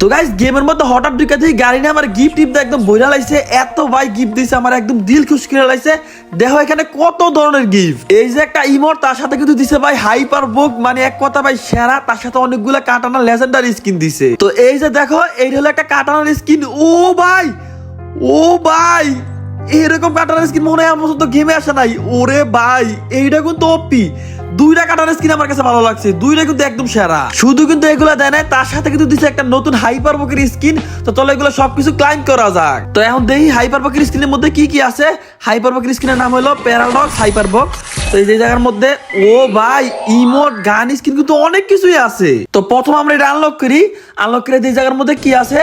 তো গাইস গেমের মধ্যে হঠাৎ ঢুকে দেখি গাড়ি নিয়ে আমার গিফট টিপ একদম বইরা লাইছে। এত ভাই গিফট দিছে, আমার একদম দিল খুশ করে লাইছে। দেখো এখানে কত ধরনের গিফট এই যে একটা ইমোট তার সাথে কিন্তু দিছে ভাই হাইপার বুক মানে এক কথা ভাই সেরা, তার সাথে অনেকগুলো কাটানা লেজেন্ডারি স্কিন দিছে। তো এই যে দেখো এই হলো একটা কাটানার স্কিন ও ভাই ও ভাই, এরকম কাটার স্কিন মনে হয় আমার তো গেমে আসে নাই। ওরে ভাই, এইটা কিন্তু ওপি দুইটা কাটার স্কিন আমার কাছে ভালো লাগছে, দুইটা কিন্তু একদম সেরা। শুধু কিন্তু এগুলা দেয় নাই, তার সাথে কিন্তু দিছে একটা নতুন হাইপার বকের স্কিন তো চলো এগুলো সবকিছু ক্লাইম করা যাক। তো এখন দেখি হাইপার বকের স্কিনের মধ্যে কি কি আছে। হাইপার বকের স্কিনের নাম হলো প্যারাডক্স হাইপার বক তো এই জায়গার মধ্যে, ও ভাই ইমোট গান স্কিন কিন্তু অনেক কিছুই আছে। তো প্রথম আমরা এটা আনলক করি। আনলক করে এই জায়গার মধ্যে কি আছে?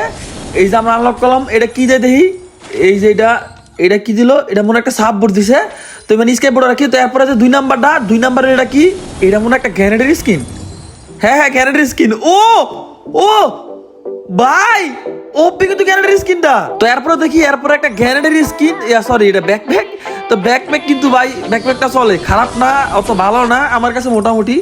এই যে আমরা আনলক করলাম, এটা কি যে দেখি? এই যে এটা এটা কি দিল? এটা মনে একটা সাপ বোর্ড দিছে। তো মানে স্কাই বোর্ড রাখি, তো এরপরে যে দুই নাম্বারটা, দুই নাম্বারের এটা কি? এটা মনে একটা গ্যানেডের স্কিন। হ্যাঁ হ্যাঁ গ্যানেডের স্কিন। ও ও, ভাই, ও কিন্তু গ্যানেডের স্কিনটা। তো এরপরে দেখি, এরপরে একটা গ্যানেডের স্কিন সরি এটা ব্যাকপ্যাক তো ব্যাকপ্যাক কিন্তু ভাই ব্যাকপ্যাকটা চলে। খারাপ না, অত ভালো না, আমার কাছে মোটামুটি।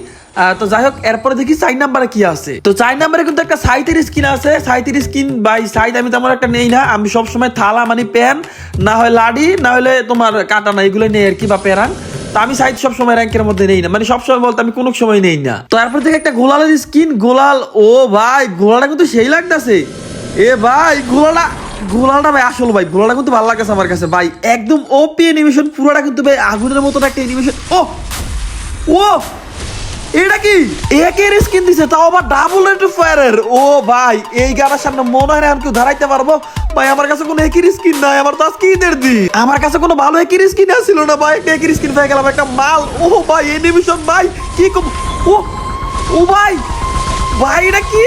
তো যাই হোক, এরপরে দেখি চার নাম্বারে কি আছে। তো চার নাম্বারে কিন্তু একটা সাইতের স্কিন আছে। সাইতের স্কিন বাই সাইড আমি তেমন একটা নেই না। আমি সবসময় থালা মানে প্যান না হয় লাডি, না হলে তোমার কাটানা এগুলো নেই আর কি, বা প্যারান তো আমি সাইড সব সময় র্যাঙ্কের মধ্যে নেই না। মানে সবসময় বলতে আমি কোনো সময় নেই না। তো এরপর থেকে একটা গোলালের স্কিন গোলাল, ও ভাই, গোলালটা কিন্তু সেই লাগতেছে। এ ভাই, গোলালটা গোলালটা ভাই আসল ভাই, গোলালটা কিন্তু ভালো লাগতেছে আমার কাছে ভাই। একদম ওপি অ্যানিমেশন পুরোটা কিন্তু ভাই আগুনের মতন একটা অ্যানিমেশন ও ও! এটা কি? একের স্কিন দিছে, তাও আবার ডাবল রেট ফায়ারের ও ভাই, এই গাড়ার সামনে মনে হয় না কেউ দাঁড়াইতে পারব। ভাই, আমার কাছে কোনো একই স্কিন নাই, আমার তো আজকে ঈদের দিন আমার কাছে কোনো ভালো একই স্কিন আসছিল না, ভাই। একটা একই স্কিন পেয়ে গেলাম, একটা মাল। ও ভাই এনিমেশন ভাই, কি কম ও ও ভাই ভাই এটা কি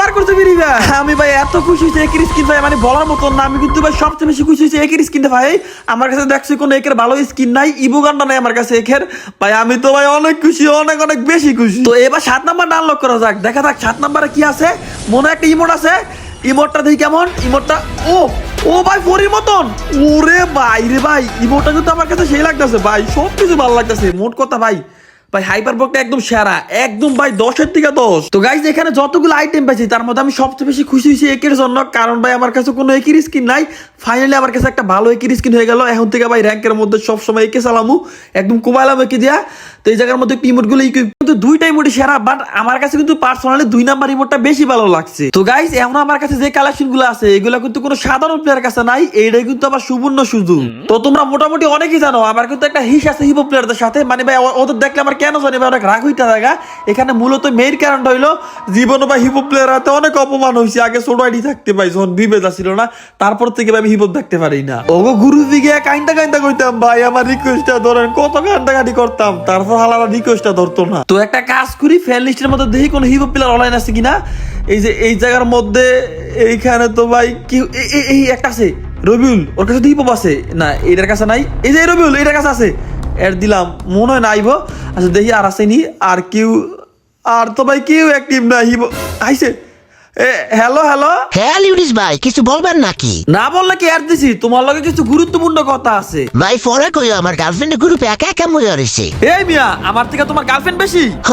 বার বেরি ভাই? আমি ভাই এত খুশি হয়েছি একের স্কিন ভাই মানে বলার মতন না। আমি কিন্তু ভাই সবচেয়ে বেশি খুশি হয়েছি একের স্কিনটা ভাই। আমার কাছে দেখছি কোনো একের ভালো স্কিন নাই নাই আমার কাছে একের। ভাই আমি তো ভাই অনেক খুশি অনেক অনেক বেশি খুশি। তো এবার সাত নাম্বার আনলক করা যাক। দেখা যাক সাত নাম্বারে কি আছে। মনে হয় একটা ইমোট আছে। ইমোটটা দেখি কেমন। ইমোটটা ও ও ভাই মতন। ওরে ভাই রে ভাই ইমোটটা কিন্তু আমার কাছে সেই লাগতেছে ভাই সব কিছু ভালো লাগতেছে। মোট কথা ভাই। ভাই হাইপার বকটা একদম সেরা একদম ভাই দশের থেকে দশ। তো গাইজ এখানে যতগুলো আইটেম পাইছি তার মধ্যে আমি সবচেয়ে বেশি খুশি হয়েছি একের জন্য কারণ ভাই আমার কাছে কোনো একের স্কিন নাই। ফাইনালি আমার কাছে একটা ভালো একের স্কিন হয়ে গেল। এখন থেকে ভাই র্যাঙ্কের মধ্যে সবসময় একে চালামু। একদম একে দিয়া। তো এই জায়গার মধ্যে ইমোটগুলো কিন্তু দুইটা ইমোটই সেরা বাট আমার কাছে কিন্তু পার্সোনালি দুই নাম্বার ইমোটটা বেশি ভালো লাগছে। তো গাইজ এখন আমার কাছে যে কালেকশনগুলো আছে এগুলো কিন্তু কোনো সাধারণ প্লেয়ার কাছে নাই এইটাই কিন্তু আবার সুবর্ণ সুযোগ। তো তোমরা মোটামুটি অনেকেই জানো আমার কিন্তু একটা হিস আছে হিপো প্লেয়ারদের সাথে। মানে ভাই ওদের দেখলে আমার কেন জানি ভাই, অনেক রাগ হইতে থাকা। এখানে মূলত মেইন কারণটা হইল, জীবন বা হিপো প্লেয়ার হাতে অনেক অপমান হয়েছে আগে ছোট আইডি থাকতে পাই যখন বিবেদা ছিল না, তারপর থেকে আমি হিপো দেখতে পারি না। ওগো গুরু দিকে কাইন্দা কাইন্দা কইতাম, ভাই, আমার রিকোয়েস্টটা ধরেন, কত কান্দাকাটি করতাম, তারপর হালারা রিকোয়েস্টটা ধরতো না। তো একটা কাজ করি ফ্যান লিস্টের মধ্যে দেখি কোনো হিপো প্লেয়ার অনলাইন আছে কিনা। এই যে, এই জায়গার মধ্যে এইখানে তো ভাই কি, এই একটা আছে, রবিউল, ওর কাছে তো হিপো আছে। না, এটার কাছে নাই। এই যে রবিউল, এটার কাছে আছে। এর দিলাম। মনে হয় না আইব। আচ্ছা দেখি আর আসেনি আর কেউ আর তো ভাই কেউ অ্যাক্টিভ না আইব আইছে। হ্যালো হ্যালো হ্যাঁ লিউডিস ভাই কিছু বলবেন নাকি? না বললে কি আর দিছি? তোমার লগে কিছু গুরুত্বপূর্ণ কথা আছে। ভাই ফোনে কই আমার গার্লফ্রেন্ডের গ্রুপে একা একা মজা রয়েছে এই মিয়া আমার থেকে তোমার গার্লফ্রেন্ড বেশি? হ।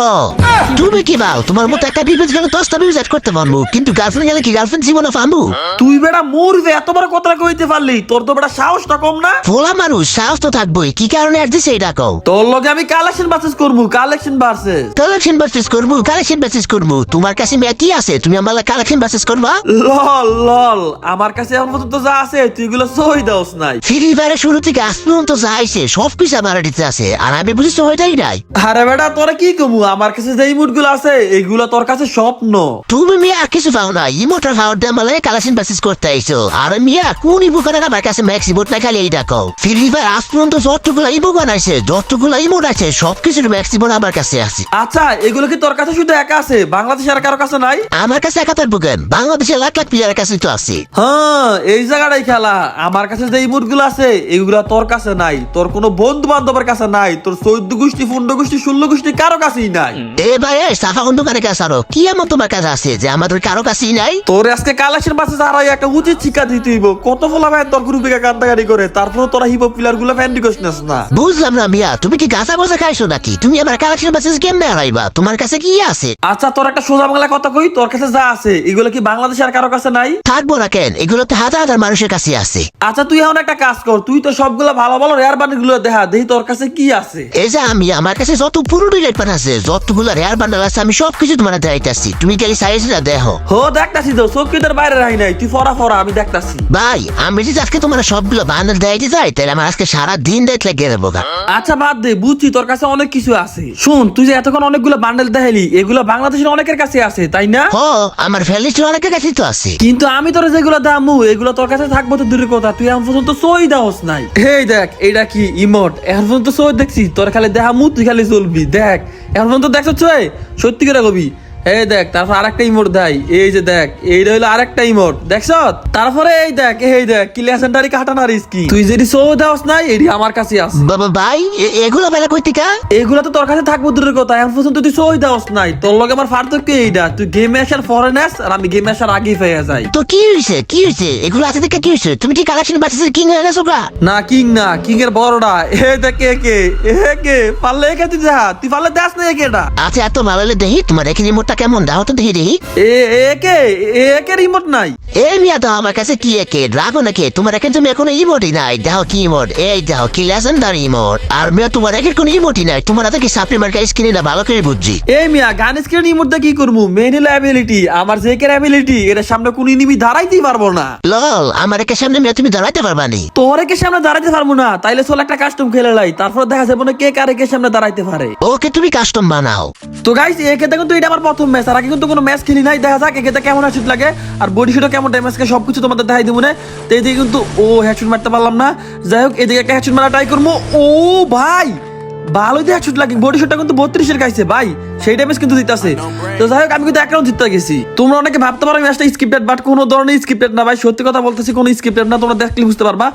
তুমি কি বাল তোমার মতো একটা বিবেচ গেলে দশটা বিবেচ করতে পারব কিন্তু গার্লফ্রেন্ড গেলে কি গার্লফ্রেন্ড জীবনে পাবো তুই বেটা মোর যে এত বড় কথা কইতে পারলি তোর তো বেটা সাহসটা কম না? ফোলা মানুষ সাহস তো থাকবোই কি কারণে আর দিছে এটা কও? তোর লগে আমি কালেকশন বাসেস করব কালেকশন বাসেস কালেকশন বাসেস করব কালেকশন বাসেস করব। তোমার কাছে মেয়ে কি আছে? তুমি আমার কালেকশন বাসেস করবা? লল লল আমার কাছে এখন পর্যন্ত যা আছে তুই এগুলো সই দাওস নাই ফ্রি ফায়ারের শুরু থেকে আজ পর্যন্ত যা আইছে সব কিছু আমার দিতে আছে। আর আমি বুঝি সহজটাই নাই? আরে বেটা তোরা কি কমু? আমার কাছে যে ইমোটগুলো আছে এগুলো তোর কাছে স্বপ্ন। তুমি মিয়া আর কিছু পাও না ইমোটার পাওয়ার দিয়ে মালে কালেকশন বাসেস করতে আইছো। আর মিয়া কোন ইবুকানে আমার কাছে ম্যাক্স ইমোট না খালি এই দেখো। ফ্রি ফায়ার আজ পর্যন্ত যতগুলো ইমোট আছে যতগুলো ইমোট আছে সবকিছুর ম্যাক্স ইমোট আমার কাছে আছে। আচ্ছা এগুলো কি তোর কাছে শুধু একা আছে? বাংলাদেশ আর কারও কাছে নাই? আমার কাছে একাত্তর বুকেন বাংলাদেশের লাখ লাখ প্লেয়ারের কাছে তো আছে। হ্যাঁ এই জায়গাটাই খেলা। আমার কাছে যে ইমোটগুলো আছে এগুলা তোর কাছে নাই। তোর কোনো বন্ধু বান্ধবের কাছে নাই। তোর চৌদ্দ গোষ্ঠী পনেরো গোষ্ঠী ষোলো গোষ্ঠী কারও কাছেই নাই। এ ভাই সাফা অন্ধকারের কাছে আরও? কি এমন তোমার কাছে আছে যে আমাদের কারও কাছেই নাই? তোর আজকে কালেকশন বাসে হারাই একটা উচিত শিক্ষা দিতে হইব। কত ফলা ভাই তোর গ্রুপে কান্দাকাটি করে। তারপরে তোরা হিপ প্লেয়ারগুলো ফ্যান রিকোয়েস্ট না। বুঝলাম না মিয়া তুমি কি গাছা বসে খাইছো নাকি? তুমি আমার কালেকশন বাসেস কেমনে হারাইবা? তোমার কাছে কি আছে? আচ্ছা তোর একটা সোজা বাংলা কথা কই? তোর কাছে যা আছে আছে? এগুলো কি বাংলাদেশে আর কারও কাছে নাই? থাকব না কেন? এগুলো তো হাজার হাজার মানুষের কাছে আছে। আচ্ছা তুই এখন একটা কাজ কর। তুই তো সবগুলো ভালো ভালো রেয়ার বান্ডেলগুলো দেখা। দেখি তোর কাছে কি আছে? এই যে আমি আমার কাছে যত পুরোনো রেট পান আছে যতগুলো রেয়ার বান্ডাল আছে আমি সবকিছু তোমার দেখাইতেছি। তুমি গেলে সাইজটা দেখো। হো দেখতাছি তো। চৌকিদের বাইরে রাহি নাই। তুই ফরা ফরা আমি দেখতাছি। ভাই আমি যদি আজকে তোমার সবগুলো বান্ডাল দেখাইতে যাই তাহলে আমার আজকে সারা দিন রেট লেগে দেবো। আচ্ছা বাদ দে। বুঝছি তোর কাছে অনেক কিছু আছে। শুন তুই যে এতক্ষণ অনেকগুলো বান্ডেল দেখাইলি এগুলো বাংলাদেশের অনেকের কাছে আছে তাই না? হ আমার ফ্যামিলি অনেকের কাছে তো আছে। কিন্তু আমি তোর যেগুলো দামু এগুলো তোর কাছে থাকব তো দূরের কথা। তুই এখন পর্যন্ত সই দাওস নাই। এই দেখ এটা কি ইমোট? এখন পর্যন্ত সই দেখছি তোর খালি দেখামু তুই খালি চলবি। দেখ এখন পর্যন্ত দেখছ সত্যি করে কবি। এই দেখ তারপর আরেকটা ইমোট দেয়। এই যে দেখ এইটা হইল আরেকটা ইমোট। দেখছ তারপরে এই দেখ এই দেখ কি লেসেন্ডারি কাটানার কি? তুই যদি সই দাওস নাই এটি আমার কাছে আছে। বাবা ভাই এগুলো বেলা কইতে কা এগুলো তো তোর কাছে থাকব দূরের কথা এখন পর্যন্ত তুই সই দাওস নাই। তোর লগে আমার পার্থক্য এইটা তুই গেমে আসার ফরেনার্স আর আমি গেমে আসার আগেই পেয়ে যাই। তো কি হয়েছে কি হয়েছে এগুলো আছে দেখে কি হয়েছে তুমি কি কালেকশন বাচ্চাদের কিং হয়ে গেছো গা? না কিং না কিং এর বড়টা এ দেখ কে কে এ কে পারলে একে তুই যা তুই পারলে দেখ না একেটা। আচ্ছা এত ভালো হলে দেখি তোমার এখানে রিমোটটা কেমন? দাও তো দেখি এ একে একে রিমোট নাই। এই মিয়া তো আমার কাছে কি একে? ড্রাগন একে? তোমার এখানে তুমি এখন ইমোটই নাই। দেখো কি ইমোট? এই দেখো কি লেজেন্ডারি ইমোট? আর মিয়া তোমার এখানে কোনো ইমোটই নাই। তোমার হাতে কি সাপ্লি মার্কা স্ক্রিনে না ভালো করে বুঝছি? এই মিয়া গান স্ক্রিন রিমোট দিয়ে কি করব? মেন অ্যাবিলিটি আমার যে কে অ্যাবিলিটি এর সামনে কোন ইনিমি দাঁড়াইতেই পারব না। লল আমার একে সামনে মিয়া তুমি দাঁড়াইতে পারবা নি। তোর একে সামনে দাঁড়াইতে পারব না। তাইলে চল একটা কাস্টম খেলে লাই। তারপর দেখা যাবে না কে কার একে সামনে দাঁড়াইতে পারে। ওকে তুমি কাস্টম বানাও। তো গাইস একে দেখুন তো এটা আমার প্রথম ম্যাচ আর আগে কিন্তু কোনো ম্যাচ খেলি নাই। দেখা যাক একে কেমন হেডশুট লাগে, আর বডি শুটও কেমন ড্যামেজ খায় সবকিছু তোমাদের দেখাই দেবো না। তো এদিকে কিন্তু, ও হেডশুট মারতে পারলাম না। যাই হোক, এদিকে একটা হেডশুট মারা ট্রাই করব। ও ভাই, ভালোই দিয়ে হেডশুট লাগে। বডি শুটটা কিন্তু বত্রিশের গাইছে ভাই। সেই ড্যামেজ কিন্তু দিতেছে। তো যাই হোক, আমি কিন্তু এক রাউন্ড জিততে গেছি। তোমরা অনেকে ভাবতে পারো ম্যাচটা স্ক্রিপ্টেড বাট কোনো ধরনের স্ক্রিপ্টেড না, ভাই। সত্যি কথা বলতেছি, কোনো স্ক্রিপ্টেড না, তোমরা দেখলে বুঝতে পারবা।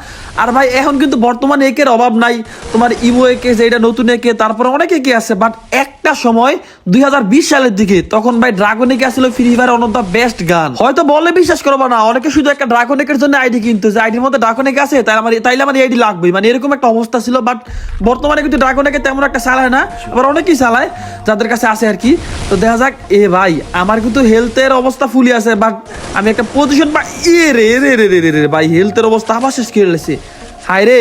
আর ভাই, এখন কিন্তু বর্তমানে একের অভাব নাই। তোমার ইভো একে যেটা নতুন একে, তারপরে অনেক একে আছে বাট একটা সময় দুই হাজার বিশ সালের দিকে তখন ভাই ড্রাগন একে আসলে free fire on the best gun হয়তো বলে বিশ্বাস করব না, অনেকে শুধু একটা ড্রাগন একের জন্য আইডি কিনতো, যে আইডির মধ্যে ড্রাগন একে আছে তাই আমার তাইলে আমার আইডি লাগবে মানে এরকম একটা অবস্থা ছিল বাট বর্তমানে কিন্তু ড্রাগন একে তেমন একটা চালায় না, আবার অনেকেই চালায়, যাদের কাছে আছে আর কি। তো দেখা যাক, এ ভাই, আমার কিন্তু হেলথের অবস্থা ফুলি আছে বাট আমি একটা পজিশন বা এ রে রে রে রে রে ভাই হেলথের অবস্থা আবার শেষ করে হায় রে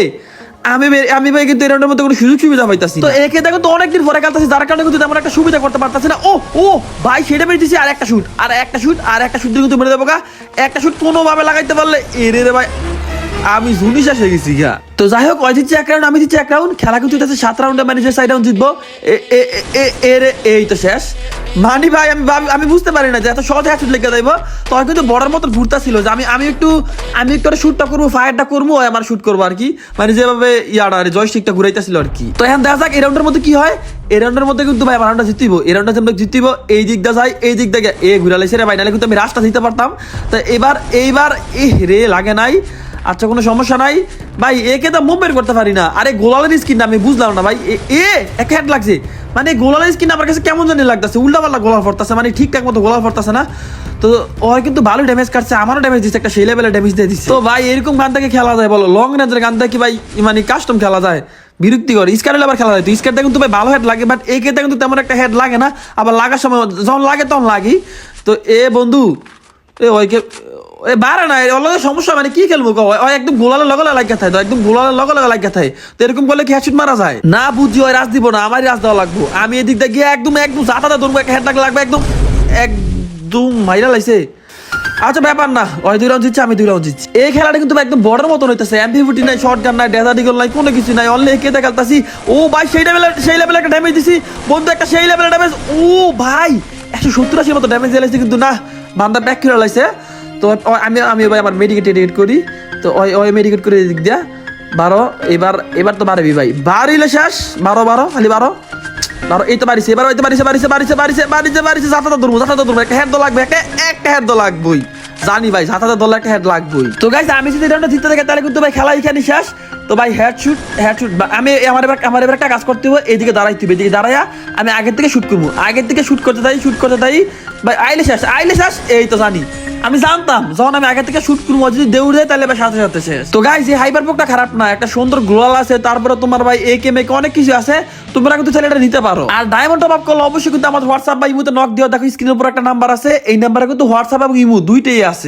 আমি আমি ভাই কিন্তু এই রাউন্ডের মধ্যে কোনো সুযোগ সুবিধা পাইতাছি তো একে দেখো তো অনেকদিন পরে খেলতেছি যার কারণে কিন্তু তেমন একটা সুবিধা করতে পারতাছি না। ও ও ভাই সেটা মেরে দিছি আর একটা শুট আর একটা শুট আর একটা শুট কিন্তু মেরে দেবো একটা শুট কোনোভাবে লাগাইতে পারলে এ রে রে ভাই। আমি জুনি শেষ গেছি গা তো যাই হোক, ওই দিচ্ছি এক রাউন্ড আমি দিচ্ছি এক রাউন্ড খেলা কিন্তু সাত রাউন্ডে ম্যানেজার সাইড রাউন্ড জিতবো, এ এ, এ- এ এ রে এই তো শেষ। মানি ভাই, আমি আমি বুঝতে পারি না যে এত সহজে হ্যাচুট লেগে যাইব। তখন কিন্তু বড়ার মতো ঘুরতা ছিল যে আমি আমি একটু আমি একটু শুটটা করব ফায়ারটা করব আমার শুট করব আর কি। মানে যেভাবে ইয়াটা আর জয়স্টিকটা ঘুরাইতেছিল আর কি। তো এখন দেখা যাক, এই রাউন্ডের মধ্যে কি হয়। এই রাউন্ডের মধ্যে কিন্তু ভাই আমার রাউন্ডটা জিতিব। এই রাউন্ডটা যেমন জিতিব, এই দিক দা যাই, এই দিক দেখে এ ঘুরালে রে ভাই, নাহলে কিন্তু আমি রাস্তা দিতে পারতাম। তো এবার, এইবার এ রে, লাগে নাই। আচ্ছা কোনো সমস্যা নাই। ভাই, একে তো মুভ বের করতে পারি না। আরে, গোলালের স্কিন আমি বুঝলাম না ভাই। এ- এক হেড লাগছে। মানে গোলালের স্কিন আমার কাছে কেমন জানি লাগতেছে উল্টা পাল্লা গোলাল পড়তেছে মানে ঠিকঠাক মতো গোলাল পড়তেছে না। তো, ওর কিন্তু ভালো ড্যামেজ কাটছে, আমারও ড্যামেজ দিচ্ছে একটা সেই লেভেলের ড্যামেজ দিয়ে দিচ্ছে তো ভাই, এরকম গান থেকে খেলা যায় বলো? লং রেঞ্জের গান থেকে ভাই মানে কাস্টম খেলা যায়? বিরক্তিকর। স্কারের আবার খেলা যায়। তো স্কারটা কিন্তু ভাই ভালো হেড লাগে বাট এই কিন্তু তেমন একটা হেড লাগে না। আবার লাগার সময়, যখন লাগে তখন লাগি। তো এ বন্ধু, এ ওইকে বারে না লগে সমস্যা মানে কি খেলব ওই একদম গোলালে লগলে লাগিয়ে থাকে একদম গোলালে লগে লগে লাগিয়ে থাকে তো এরকম করলে কি হেডশুট মারা যায়? না বুঝি, ওই রাজ দিব না, আমারই রাজ দেওয়া লাগবো। আমি এদিক দিয়ে গিয়ে একদম একদম জাতাটা ধরবো, একটা হেড লাগবে, একদম একদম মাইরা লাইছে। আচ্ছা ব্যাপার না, ওই দুই রাউন্ড জিতছে, আমি দুই রাউন্ড জিতছি। এই খেলাটা কিন্তু একদম বড়ের মতন হইতেছে এমপি ফুটি নাই শর্ট গান নাই ডেজা ডিগল নাই, কোনো কিছু নাই অনলি কেটে খেলতাছি ও ভাই, সেই লেভেলের সেই লেভেলের একটা ড্যামেজ দিছি। বন্ধু, একটা সেই লেভেলের ড্যামেজ ও ভাই, একশো সত্তর আশির মতো ড্যামেজ দিয়েছে কিন্তু না, বান্দা ব্যাক করে লাইছে। তো আমি আমি এবার আমার মেডিকেট টেডিকেট করি। তো ওই ওই মেডিকেট করে দিক দিয়া বারো, এবার এবার তো বাড়বি ভাই। বারিলে শেষ, বারো বারো, খালি বারো। বারো, এই তো বাড়িছে, এবার হইতে বাড়িছে বাড়িছে বাড়িছে বাড়িছে বাড়িছে বাড়িছে জাতাটা ধরবো জাতাটা ধরবো, একটা হেড তো লাগবে, একটা একটা হেড তো লাগবেই। জানি ভাই, সাত হাজার ডলার একটা হেড লাগবেই। তো গাইজ আমি যদি এটা জিততে থাকে, তাহলে কিন্তু ভাই খেলা এখানে শেষ। তো ভাই হেড শুট হেড শুট আমি আমার এবার আমার এবার একটা কাজ করতে হবে এইদিকে দাঁড়াইতে হবে, এদিকে দাঁড়াইয়া আমি আগের থেকে শুট করব। আগের থেকে শুট করতে থাকি শুট করতে থাকি ভাই আইলে শেষ আইলে শেষ, এই তো জানি। আমি জানতাম, যখন আমি আগে থেকে শুট করব যদি দেউড়ে দেয়, তাহলে এবার সাথে সাথে শেষ। তো গাই যে হাইপার বুকটা খারাপ না, একটা সুন্দর গ্লোয়াল আছে, তারপরে তোমার ভাই এ কে মেকে অনেক কিছু আছে, তোমরা কিন্তু চাইলে এটা নিতে পারো। আর ডায়মন্ড টপ আপ করলে অবশ্যই কিন্তু আমার হোয়াটসঅ্যাপ বা ইমুতে নক দেওয়া দেখো স্ক্রিনের উপর একটা নাম্বার আছে, এই নাম্বারে কিন্তু হোয়াটসঅ্যাপ এবং ইমু দুইটাই আছে।